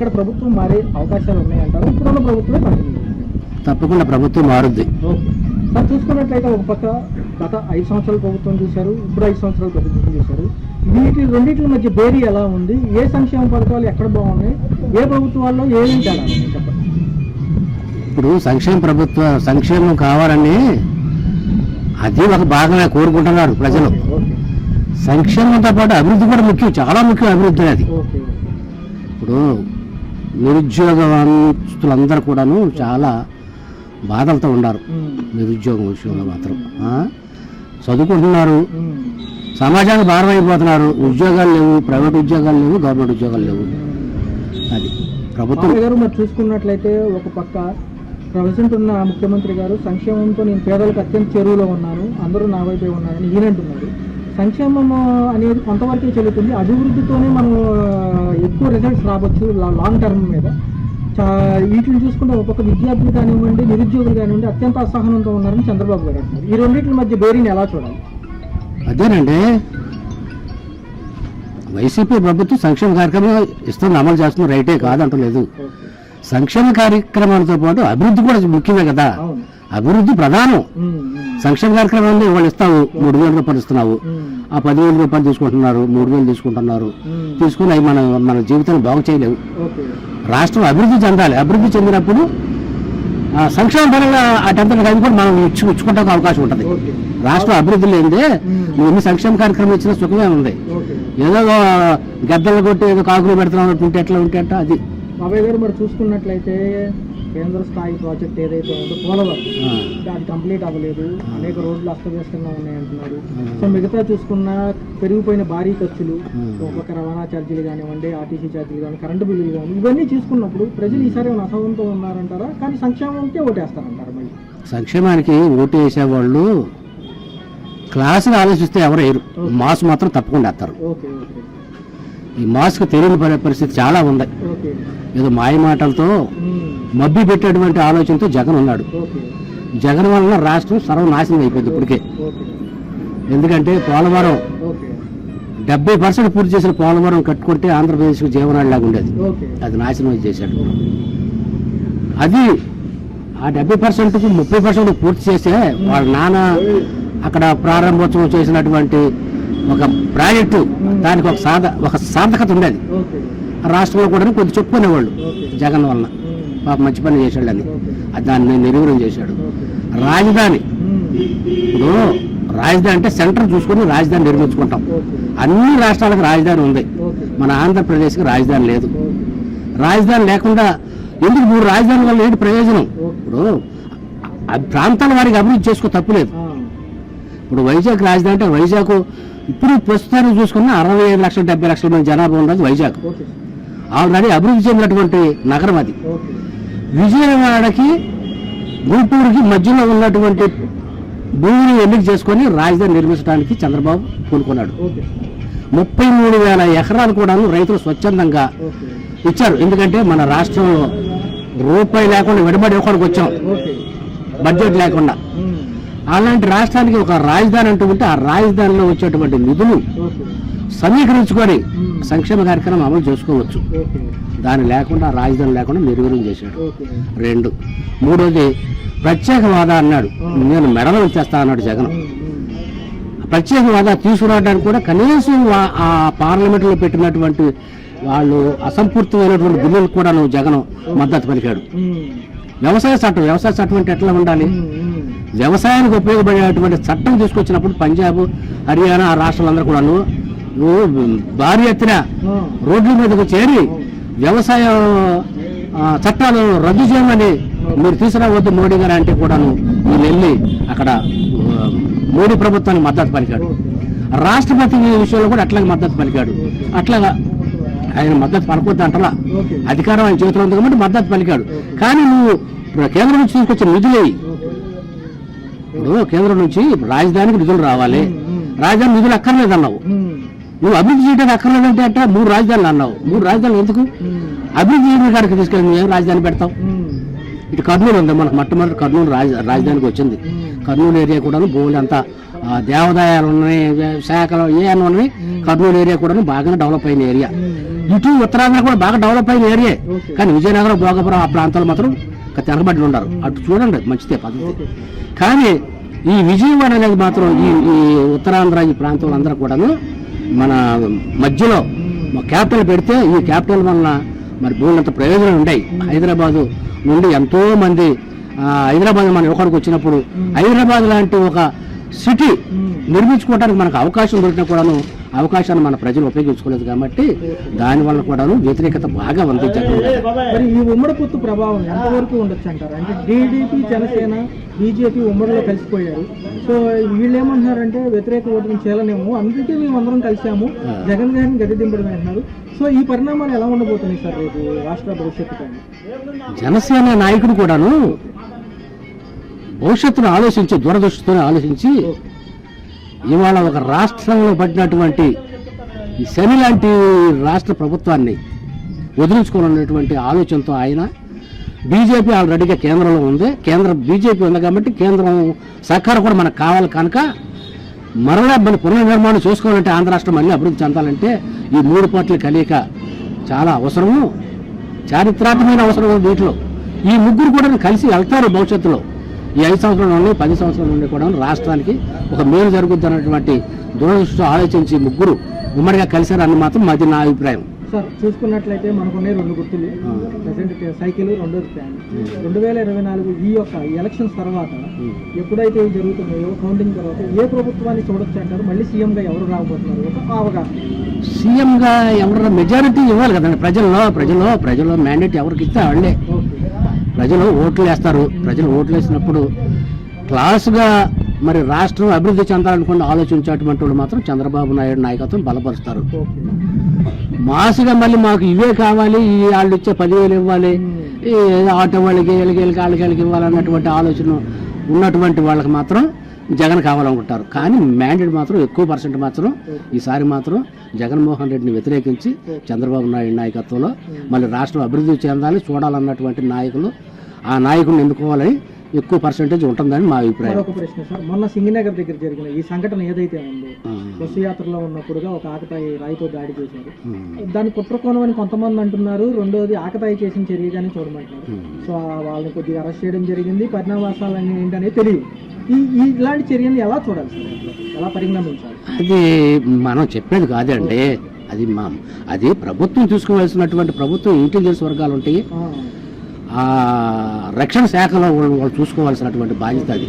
ఇక్కడ ప్రభుత్వం మారే అవకాశాలు ఉన్నాయంటారా? ఇప్పుడున్న ప్రభుత్వమే కంటిన్యూ తప్పకుండా ప్రభుత్వం మారుద్ది. సార్ చూసుకున్నట్లయితే ఒక పక్క గత ఐదు సంవత్సరాల ప్రభుత్వం చూశారు ఇప్పుడు ఐదు సంవత్సరాల ప్రభుత్వం చూశారు. వీటి రెండింటి మధ్య బేరీ ఎలా ఉంది? ఏ సంక్షేమ పథకాలు ఎక్కడ బాగున్నాయి? ఏ ప్రభుత్వాల్లో ఏమేమి తేడా? చెప్పండి. ఇప్పుడు సంక్షేమ ప్రభుత్వ సంక్షేమం కావాలని అది ఒక భాగమే కోరుకుంటున్నారు ప్రజలు. సంక్షేమంతో పాటు అభివృద్ధి కూడా ముఖ్యం చాలా ముఖ్యం అభివృద్ధి అది ఇప్పుడు నిరుద్యోగవంతులందరూ కూడాను చాలా బాధలతో ఉన్నారు. నిరుద్యోగం విషయంలో మాత్రం? చదువుకుంటున్నారు. సమాజానికి భారం అయిపోతున్నారు. ఉద్యోగాలు లేవు ప్రైవేట్ ఉద్యోగాలు లేవు గవర్నమెంట్ ఉద్యోగాలు లేవు. అది ప్రభుత్వం. గారు మరి చూసుకున్నట్లయితే ఒక పక్క ప్రజెంట్ ఉన్న ముఖ్యమంత్రి గారు సంక్షేమంతో నేను పేదలకు అత్యంత చెరువులో ఉన్నాను. అందరూ నా వైపే ఉన్నారని ఈయన అంటున్నారు సంక్షేమం అనేది కొంతవరకే చెల్లుతుంది అభివృద్ధితోనే మనం ఎక్కువ రిజల్ట్స్ రావచ్చు లాంగ్ టర్మ్ మీద. వీటిని చూసుకుంటే ఒక పక్క విద్యార్థులు కానివ్వండి నిరుద్యోగులు కానివ్వండి అత్యంత అసహనంతో ఉన్నారని చంద్రబాబు గారు అంటున్నారు. ఈ రెండింటి మధ్య బేరీని ఎలా చూడాలి? అదేనండి. వైసీపీ ప్రభుత్వం సంక్షేమ కార్యక్రమం ఇస్తుంది అమలు చేస్తుంది రైటే కాదంటలేదు. సంక్షేమ కార్యక్రమాలతో పాటు అభివృద్ధి కూడా ముఖ్యమే కదా. అభివృద్ధి ప్రధానం. సంక్షేమ కార్యక్రమాన్ని వాళ్ళు ఇస్తావు మూడు వేల రూపాయలు ఇస్తున్నావు. ఆ పదివేల రూపాయలు తీసుకుంటున్నారు మూడు వేలు తీసుకుంటున్నారు. తీసుకుని అవి మన మన జీవితాన్ని బాగు చేయలేవు. రాష్ట్రం అభివృద్ధి చెందాలి. అభివృద్ధి చెందినప్పుడు ఆ, సంక్షేమ పరంగా అటంతటి అది కూడా మనం ఇచ్చు ఇచ్చుకోవడానికి అవకాశం ఉంటుంది. రాష్ట్రం అభివృద్ధి లేదే నువ్వు ఎన్ని సంక్షేమ కార్యక్రమం ఇచ్చినా సుఖమే ఉంది. ఏదో గద్దలు కొట్టి ఏదో కాకులు పెడుతున్నాం ఉంటే ఎట్లా ఉంటే అది. బాబాయ్ గారు మరి చూసుకున్నట్లయితే కేంద్ర స్థాయి ప్రాజెక్ట్ ఏదైతే ఉందో పోలవరం. అది కంప్లీట్ అవ్వలేదు. అనేక రోడ్లు అస్తవ్యస్తంగా ఉన్నాయంటున్నారు. సో మిగతా చూసుకున్న పెరిగిపోయిన భారీ ఖర్చులు. ఒక్కొక్క రవాణా ఛార్జీలు కానివ్వండి ఆర్టీసీ ఛార్జీలు కానీ కరెంటు బిల్లులు కానీ ఇవన్నీ చూసుకున్నప్పుడు ప్రజలు ఈసారి ఏమైనా అసహనంతో ఉన్నారంటారా? కానీ సంక్షేమంకే ఓటేస్తారంటారా మళ్ళీ? సంక్షేమానికి ఓటు వేసేవాళ్ళు క్లాసులు ఆలోచిస్తే ఎవరు వేయరు. మాస్ మాత్రం తప్పకుండా వేస్తారు. Okay okay. ఈ మాస్కు తెలియని పరి- పరిస్థితి చాలా ఉంది. ఏదో మాయ మాటలతో మబ్బి పెట్టేటువంటి ఆలోచనతో జగన్ ఉన్నాడు. జగన్ వలన రాష్ట్రం సర్వనాశనం అయిపోయింది ఇప్పటికే. ఎందుకంటే పోలవరం డెబ్బై పర్సెంట్ పూర్తి చేసిన పోలవరం కట్టుకుంటే ఆంధ్రప్రదేశ్కి జీవనాడిలాగా ఉండేది. అది నాశనం చేశాడు. అది ఆ డెబ్బై పర్సెంట్కు ముప్పై పర్సెంట్ పూర్తి చేస్తే వాళ్ళ నాన్న అక్కడ ప్రారంభోత్సవం చేసినటువంటి ఒక ప్రాజెక్టు దానికి ఒక సాధ ఒక సార్థకత ఉండేది రాష్ట్రంలో కూడా కొద్ది చెప్పుకునేవాళ్ళు జగన్ వలన. పాప మంచి పని చేశాడని ఓకే. అది దాన్ని నిర్వీర్యం చేశాడు. రాజధాని. ఇప్పుడు రాజధాని అంటే సెంటర్ చూసుకొని రాజధాని నిర్మించుకుంటాం. అన్ని రాష్ట్రాలకు రాజధాని ఉంది. మన ఆంధ్రప్రదేశ్కి రాజధాని లేదు. రాజధాని లేకుండా ఎందుకు మూడు రాజధాని వల్ల ఏంటి ప్రయోజనం? ఇప్పుడు ప్రాంతాల వారికి అభివృద్ధి చేసుకో తప్పులేదు ఇప్పుడు వైజాగ్ రాజధాని అంటే వైజాగ్ ఇప్పుడు ప్రస్తుతానికి చూసుకున్న అరవై ఐదు లక్షల డెబ్బై లక్షల మంది జనాభా ఉన్నది వైజాగ్. ఆల్రెడీ అభివృద్ధి చెందినటువంటి నగరం అది. విజయవాడకి గుంటూరుకి మధ్యలో ఉన్నటువంటి భూమిని ఎన్నిక చేసుకొని రాజధాని నిర్మించడానికి చంద్రబాబు పూనుకున్నాడు ఓకే ముప్పై మూడు వేల ఎకరాలు కూడా రైతులు స్వచ్ఛందంగా ఇచ్చారు. ఎందుకంటే మన రాష్ట్రంలో రూపాయి లేకుండా విడబడి ఒకడికి వచ్చాం. బడ్జెట్ లేకుండా. అలాంటి రాష్ట్రానికి ఒక రాజధాని అంటూ ఉంటే ఆ రాజధానిలో వచ్చేటువంటి నిధులు సమీకరించుకొని సంక్షేమ కార్యక్రమం అమలు చేసుకోవచ్చు. దాని లేకుండా రాజధాని లేకుండా నిర్వీర్యం చేశాడు. రెండు. మూడోది ప్రత్యేక హోదా అన్నాడు. నేను మెడలు వచ్చేస్తా అన్నాడు జగన్. ప్రత్యేక హోదా తీసుకురావడానికి కూడా కనీసం ఆ పార్లమెంట్లో పెట్టినటువంటి వాళ్ళు అసంపూర్తమైనటువంటి బిల్లులకు కూడా నువ్వు జగన్ మద్దతు పలికాడు. వ్యవసాయ చట్టం వ్యవసాయ చట్టం అంటే ఎట్లా ఉండాలి? వ్యవసాయానికి ఉపయోగపడేటువంటి చట్టం తీసుకొచ్చినప్పుడు పంజాబ్ హర్యానా ఆ రాష్ట్రాలందరూ కూడాను నువ్వు భారీ ఎత్తున రోడ్ల మీదకు చేరి వ్యవసాయ చట్టాలు రద్దు చేయమని మీరు తీసుకురావద్దు మోడీ గారు అంటే కూడాను వీళ్ళు వెళ్ళి అక్కడ మోడీ ప్రభుత్వానికి మద్దతు పలికాడు. రాష్ట్రపతి విషయంలో కూడా అట్లాగే మద్దతు పలికాడు. అట్లాగా ఆయన మద్దతు పలకొద్దు అంటలా ఓకే. అధికారం ఆయన చేతిలో ఉంది కాబట్టి మద్దతు పలికాడు. కానీ నువ్వు కేంద్రం నుంచి తీసుకొచ్చిన నిధులేయి ఓకే. ఇప్పుడు కేంద్రం నుంచి రాజధానికి నిధులు రావాలి. రాజధాని నిధులు అక్కర్లేదు అన్నావు. నువ్వు అభివృద్ధి చేయడానికి అక్కర్లేదంటే అంటే మూడు రాజధానులు అన్నావు. మూడు రాజధానులు ఎందుకు? అభివృద్ధి చేయడానికి కాడికి తీసుకెళ్ళి నువ్వు ఏం రాజధాని పెడతావు? ఇటు కర్నూలు ఉంది మనకు మొట్టమొదటి కర్నూలు రాజ రాజధానికి వచ్చింది. కర్నూలు ఏరియా కూడా భూములు అంతా దేవాదాయాలు ఉన్నాయి శాఖలు ఏ అని ఉన్నాయి కర్నూలు ఏరియా కూడా బాగా డెవలప్ అయిన ఏరియా. ఇటు ఉత్తరాంధ్ర కూడా బాగా డెవలప్ అయిన ఏరియా. కానీ విజయనగరం భోగపురం ఆ ప్రాంతాలు మాత్రం వెనకబడి ఉన్నారు అటు చూడండి మంచిదే పద్ధతి. కానీ ఈ విజయవాడ అనేది మాత్రం ఈ ఈ ఉత్తరాంధ్ర ఈ ప్రాంతంలో అందరూ కూడాను మన మధ్యలో క్యాపిటల్ పెడితే ఈ క్యాపిటల్ వలన మరి బోళ్ళంత ప్రయోజనాలు ఉన్నాయి హైదరాబాదు నుండి ఎంతో మంది హైదరాబాద్ మన యువకుడికి వచ్చినప్పుడు హైదరాబాద్ లాంటి ఒక సిటీ. నిర్మించుకోవడానికి మనకు అవకాశం దొరికినా కూడాను అవకాశాన్ని మన ప్రజలు ఉపయోగించుకోలేదు కాబట్టి దాని వల్ల కూడాను వ్యతిరేకత బాగా ఉంది. మరి ఈ ఉమ్మడి పొత్తు ప్రభావం ఎంతవరకు ఉండొచ్చు అంటారు? అంటే టీడీపీ జనసేన బీజేపీ ఉమ్మడిలో కలిసిపోయారు. సో వీళ్ళు ఏమంటున్నారంటే వ్యతిరేక ఓటుని చేయలేము అందుకే మేము అందరం కలిసాము జగన్ గారిని గది దింపడం అంటున్నారు. సో ఈ పరిణామాలు ఎలా ఉండబోతున్నాయి సార్ రేపు రాష్ట్ర భవిష్యత్తు జనసేన నాయకుడు కూడాను భవిష్యత్తును ఆలోచించి దూరదృష్టితోనే ఆలోచించి ఇవాళ ఒక రాష్ట్రంలో పడినటువంటి శని లాంటి రాష్ట్ర ప్రభుత్వాన్ని వదిలించుకోవాలనేటువంటి ఆలోచనతో ఆయన బీజేపీ ఆల్రెడీగా కేంద్రంలో ఉంది. కేంద్రం బీజేపీ ఉంది కాబట్టి కేంద్రం సహకారం కూడా మనకు కావాలి కనుక మరలా మన పునర్నిర్మాణం చేసుకోవాలంటే ఆంధ్ర రాష్ట్రం మళ్ళీ అభివృద్ధి చెందాలంటే ఈ మూడు పార్టీల కలయిక చాలా అవసరము. చారిత్రాత్మకమైన అవసరం వీటిలో. ఈ ముగ్గురు కూడా కలిసి వెళ్తారు భవిష్యత్తులో. ఈ ఐదు సంవత్సరాల నుండి పది సంవత్సరాల నుండి కూడా రాష్ట్రానికి ఒక మేలు జరుగుద్ది అన్నటువంటి దూరదృష్టితో ఆలోచించి ముగ్గురు ఉమ్మడిగా కలిశారని మాత్రం మాది నా అభిప్రాయం. సార్ చూసుకున్నట్లయితే మనకున్నాయి రెండు గుర్తులు. ప్రజెంట్ సైకిల్ రెండోది ఫ్యాన్. రెండు వేల ఇరవై నాలుగు ఈ యొక్క ఎలక్షన్స్ తర్వాత ఎప్పుడైతే ఇవి జరుగుతున్నాయో కౌంటింగ్ తర్వాత ఏ ప్రభుత్వాన్ని చూడొచ్చు అంటారు? మళ్ళీ సీఎంగా ఎవరు రాబోతున్నారు? ఒక అవగాహన. సీఎంగా ఎవరు మెజారిటీ ఇవ్వాలి కదండి. ప్రజల్లో ప్రజల్లో ప్రజల్లో మ్యాండేట్ ఎవరికి ఇస్తే వాళ్ళే. ప్రజలు ఓట్లు వేస్తారు. ప్రజలు ఓట్లు వేసినప్పుడు క్లాసుగా మరి రాష్ట్రం అభివృద్ధి చెందాలనుకుని ఆలోచించేటువంటి వాళ్ళు మాత్రం చంద్రబాబు నాయుడు నాయకత్వం బలపరుస్తారు. మాసుగా మళ్ళీ మాకు ఇవే కావాలి ఈ వాళ్ళు ఇచ్చే పదివేలు ఇవ్వాలి ఈ ఆటో వాళ్ళకి వీళ్ళకి వీళ్ళకి వాళ్ళకి వీళ్ళకి ఇవ్వాలన్నటువంటి ఆలోచన ఉన్నటువంటి వాళ్ళకి మాత్రం జగన్ కావాలనుకుంటారు. కానీ మ్యాండేట్ మాత్రం ఎక్కువ పర్సెంట్ మాత్రం ఈసారి మాత్రం జగన్మోహన్ రెడ్డిని వ్యతిరేకించి చంద్రబాబు నాయుడు నాయకత్వంలో మళ్ళీ రాష్ట్రం అభివృద్ధి చెందాలి చూడాలన్నటువంటి నాయకులు ఆ నాయకుడిని ఎన్నుకోవాలని ఎక్కువ పర్సెంటేజ్ ఉంటుందని మా అభిప్రాయం. మరొక ప్రశ్న సార్. మొన్న సింగనగర్ దగ్గర జరిగిన ఈ సంఘటన ఏదైతే ఉందో బస్సు యాత్రలో ఉన్నప్పుడుగా ఒక ఆకతాయి రాయితో దాడి చేశారు. దాన్ని కుట్రకోణం అని కొంతమంది అంటున్నారు రెండోది ఆకతాయి చేసిన చర్యగానే చూడమంటున్నారు. సో వాళ్ళని కొద్దిగా అరెస్ట్ చేయడం జరిగింది. పరిణామాసాలు అన్ని ఏంటనేది తెలియదు. ఈ ఇలాంటి చర్యని ఎలా చూడాలి సార్? ఎలా పరిగణించాలి? అది మనం చెప్పేది కాదండి. అది మా అది ప్రభుత్వం చూసుకోవాల్సినటువంటి ప్రభుత్వం ఇంటెలిజెన్స్ వర్గాలు ఉంటాయి రక్షణ శాఖలో వాళ్ళు చూసుకోవాల్సినటువంటి బాధ్యత అది.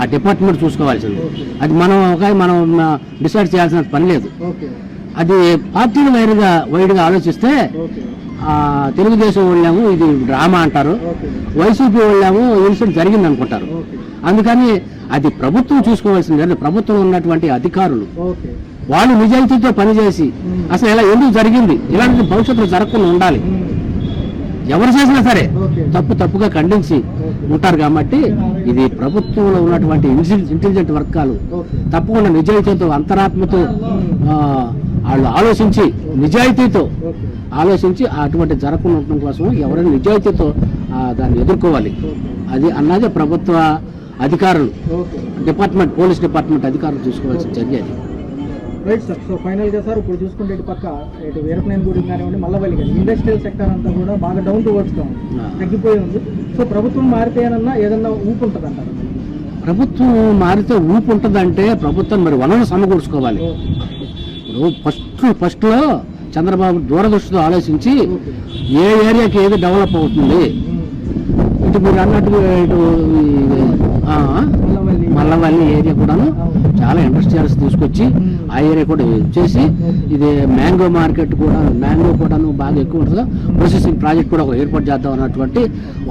ఆ డిపార్ట్మెంట్ చూసుకోవాల్సింది. అది మనం ఒక మనం డిసైడ్ చేయాల్సిన పని లేదు. అది పార్టీల వైరుగా వైడ్గా ఆలోచిస్తే తెలుగుదేశం వాళ్ళేమో ఇది డ్రామా అంటారు. వైసీపీ వాళ్ళేమో ఇన్సిడెంట్ జరిగింది అనుకుంటారు. అందుకని అది ప్రభుత్వం చూసుకోవాల్సింది ప్రభుత్వం ఉన్నటువంటి అధికారులు. వాళ్ళు నిజాయితీతో పనిచేసి అసలు ఇలా ఎందుకు జరిగింది? ఇలాంటి భవిష్యత్తులో జరగకుండా ఉండాలి. ఎవరు చేసినా సరే తప్పు తప్పుగా ఖండించి ఉంటారు కాబట్టి ఇది ప్రభుత్వంలో ఉన్నటువంటి ఇంటెలి- ఇంటెలిజెంట్ వర్గాలు తప్పకుండా నిజాయితీతో అంతరాత్మతో వాళ్ళు ఆలోచించి నిజాయితీతో ఆలోచించి అటువంటి జరగకుండా ఉండటం కోసం ఎవరైనా నిజాయితీతో దాన్ని ఎదుర్కోవాలి. అది అన్నదే ప్రభుత్వ అధికారులు. డిపార్ట్మెంట్ పోలీస్ డిపార్ట్మెంట్ అధికారులు చూసుకోవాల్సిన చర్య అది. రైట్ సార్ సో ఫైనల్గా సార్ ఇప్పుడు చూసుకుంటే ఇటు పక్క ఇటు వీరప్నేని గుడి కానివ్వండి మల్లవల్లి కానీ ఇండస్ట్రియల్ సెక్టర్ అంతా కూడా బాగా డౌన్ టు వర్డ్స్గా ఉంది. తగ్గిపోయి ఉంది. సో ప్రభుత్వం మారితేనన్నా ఏదన్నా ఊపు ఉంటుంది అంటారు ప్రభుత్వం మారితే ఊపు ఉంటుందంటే ప్రభుత్వం మరి వనరులు సమకూర్చుకోవాలి. ఇప్పుడు ఫస్ట్ ఫస్ట్లో చంద్రబాబు దూరదృష్టితో ఆలోచించి ఏ ఏరియాకి ఏది డెవలప్ అవుతుంది? ఇటు మీరు అన్నట్టు ఇటు మల్లవల్లి ఏరియా కూడాను చాలా ఇండస్ట్రియల్స్ తీసుకొచ్చి ఆ ఏరియా కూడా చేసి ఇది మ్యాంగో మార్కెట్ కూడా మ్యాంగో కూడాను బాగా ఎక్కువ ఉంటుంది ప్రొసెసింగ్ ప్రాజెక్ట్ కూడా ఒక ఏర్పాటు చేద్దాం అన్నటువంటి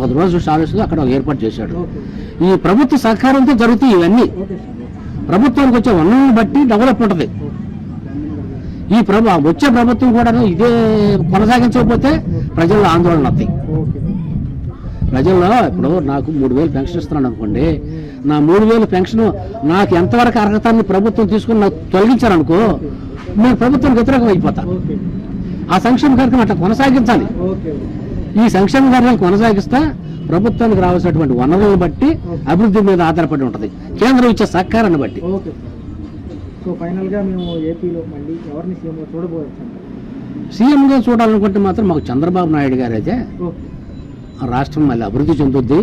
ఒక రోజు ఆలోచన అక్కడ ఒక ఏర్పాటు చేశాడు. ఈ ప్రభుత్వ సహకారంతో జరుగుతాయి ఇవన్నీ. ప్రభుత్వానికి వచ్చే వనరులను బట్టి డెవలప్ ఉంటుంది. ఈ ప్రభు వచ్చే ప్రభుత్వం కూడా ఇదే కొనసాగించకపోతే ప్రజల్లో ఆందోళన వస్తాయి. ప్రజల్లో ఇప్పుడు నాకు మూడు వేలు పెన్షన్ ఇస్తున్నాను అనుకోండి. నా మూడు వేలు పెన్షన్ నాకు ఎంతవరకు అర్హత అని ప్రభుత్వం తీసుకుని నాకు తొలగించారనుకో నేను ప్రభుత్వం వ్యతిరేకం అయిపోతా. ఆ సంక్షేమ కార్యక్రమం అట్లా కొనసాగించాలి. ఈ సంక్షేమ కార్యక్రమం కొనసాగిస్తా ప్రభుత్వానికి రావాల్సినటువంటి వనరులను బట్టి అభివృద్ధి మీద ఆధారపడి ఉంటుంది. కేంద్రం ఇచ్చే సహకారాన్ని బట్టి. సో ఫైనల్గా మేము ఏపీలో మళ్ళీ ఎవరిని సీఎంగా చూడబోవచ్చు? అంటారు సీఎంగా చూడాలనుకుంటే మాత్రం మాకు చంద్రబాబు నాయుడు గారు అయితే రాష్ట్రం మళ్ళీ అభివృద్ధి చెందుద్ది.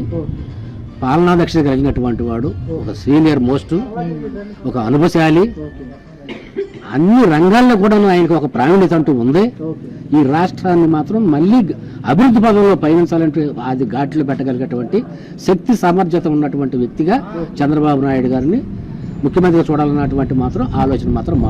ఓకే పాలనా కలిగినటువంటి వాడు ఒక సీనియర్ మోస్ట్ ఒక అనుభవశాలి. అన్ని రంగాల్లో కూడా ఆయనకు ఒక ప్రావీణ్యత అంటూ ఉంది. ఈ రాష్ట్రాన్ని మాత్రం మళ్ళీ అభివృద్ధి పదంలో పయనించాలంటే అది ఘాట్లో పెట్టగలిగేటువంటి శక్తి సామర్థ్యత ఉన్నటువంటి వ్యక్తిగా చంద్రబాబు నాయుడు గారిని ముఖ్యమంత్రిగా చూడాలన్నటువంటి మాత్రం ఆలోచన మాత్రం